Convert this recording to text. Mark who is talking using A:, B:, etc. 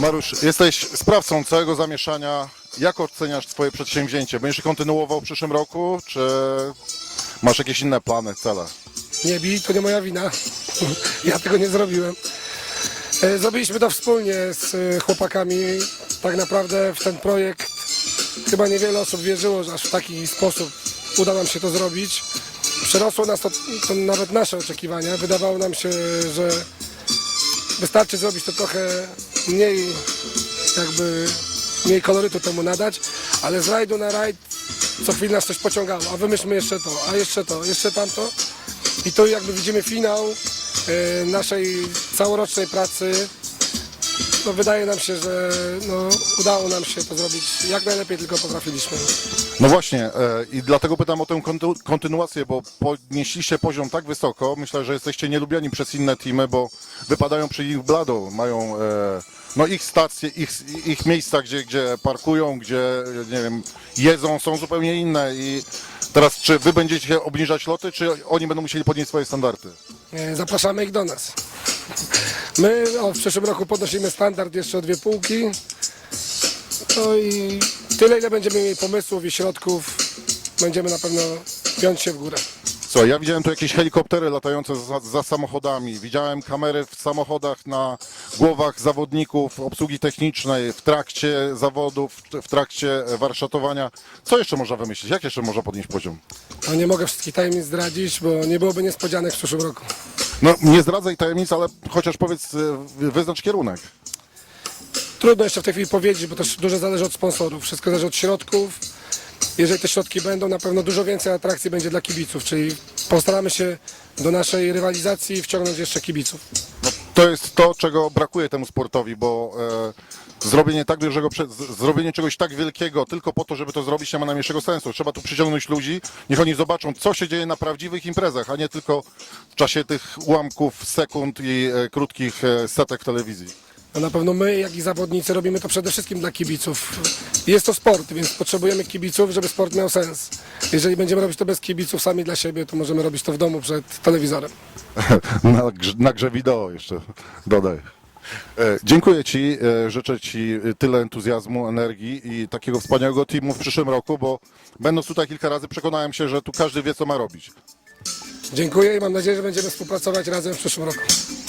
A: Mariusz, jesteś sprawcą całego zamieszania. Jak oceniasz swoje przedsięwzięcie? Będziesz je kontynuował w przyszłym roku, czy masz jakieś inne plany, cele?
B: Nie bij, to nie moja wina. Ja tego nie zrobiłem. E, Zrobiliśmy to wspólnie z e, chłopakami. Tak naprawdę w ten projekt chyba niewiele osób wierzyło, że aż w taki sposób uda nam się to zrobić. Przerosło nas to, to nawet nasze oczekiwania. Wydawało nam się, że wystarczy zrobić to trochę mniej jakby mniej kolorytu temu nadać, ale z rajdu na rajd co chwilę nas coś pociągało, a wymyślmy jeszcze to, a jeszcze to, jeszcze tamto. I tu jakby widzimy finał e, naszej całorocznej pracy. No wydaje nam się, że no, udało nam się to zrobić jak najlepiej tylko potrafiliśmy.
A: No właśnie, e, i dlatego pytam o tę konty- kontynuację, bo podnieśliście poziom tak wysoko. Myślę, że jesteście nielubiani przez inne teamy, bo wypadają przy nich blado. Mają e, no, ich stacje, ich, ich miejsca, gdzie, gdzie parkują, gdzie nie wiem, jedzą, są zupełnie inne. I teraz, czy wy będziecie obniżać loty, czy oni będą musieli podnieść swoje standardy?
B: E, Zapraszamy ich do nas. My o, w przyszłym roku podnosimy standard jeszcze o dwie półki. No i tyle, ile będziemy mieli pomysłów i środków, będziemy na pewno piąć się w górę.
A: Słuchaj, ja widziałem tu jakieś helikoptery latające za, za samochodami, widziałem kamery w samochodach na głowach zawodników, obsługi technicznej, w trakcie zawodów, w trakcie warsztatowania. Co jeszcze można wymyślić? Jak jeszcze można podnieść poziom?
B: No nie mogę wszystkich tajemnic zdradzić, bo nie byłoby niespodzianek w przyszłym roku.
A: No nie zdradzaj tajemnic, ale chociaż powiedz, e, wyznacz kierunek.
B: Trudno jeszcze w tej chwili powiedzieć, bo też dużo zależy od sponsorów, wszystko zależy od środków. Jeżeli te środki będą, na pewno dużo więcej atrakcji będzie dla kibiców, czyli postaramy się do naszej rywalizacji wciągnąć jeszcze kibiców.
A: To jest to, czego brakuje temu sportowi, bo e, zrobienie tak dużego, zrobienie czegoś tak wielkiego tylko po to, żeby to zrobić, nie ma najmniejszego sensu. Trzeba tu przyciągnąć ludzi, niech oni zobaczą, co się dzieje na prawdziwych imprezach, a nie tylko w czasie tych ułamków sekund i e, krótkich e, setek telewizji.
B: No na pewno my, jak i zawodnicy, robimy to przede wszystkim dla kibiców. Jest to sport, więc potrzebujemy kibiców, żeby sport miał sens. Jeżeli będziemy robić to bez kibiców sami dla siebie, to możemy robić to w domu przed telewizorem.
A: na, grze- na grze wideo jeszcze dodaj. E, Dziękuję Ci, e, życzę Ci tyle entuzjazmu, energii i takiego wspaniałego teamu w przyszłym roku, bo będąc tutaj kilka razy przekonałem się, że tu każdy wie, co ma robić.
B: Dziękuję i mam nadzieję, że będziemy współpracować razem w przyszłym roku.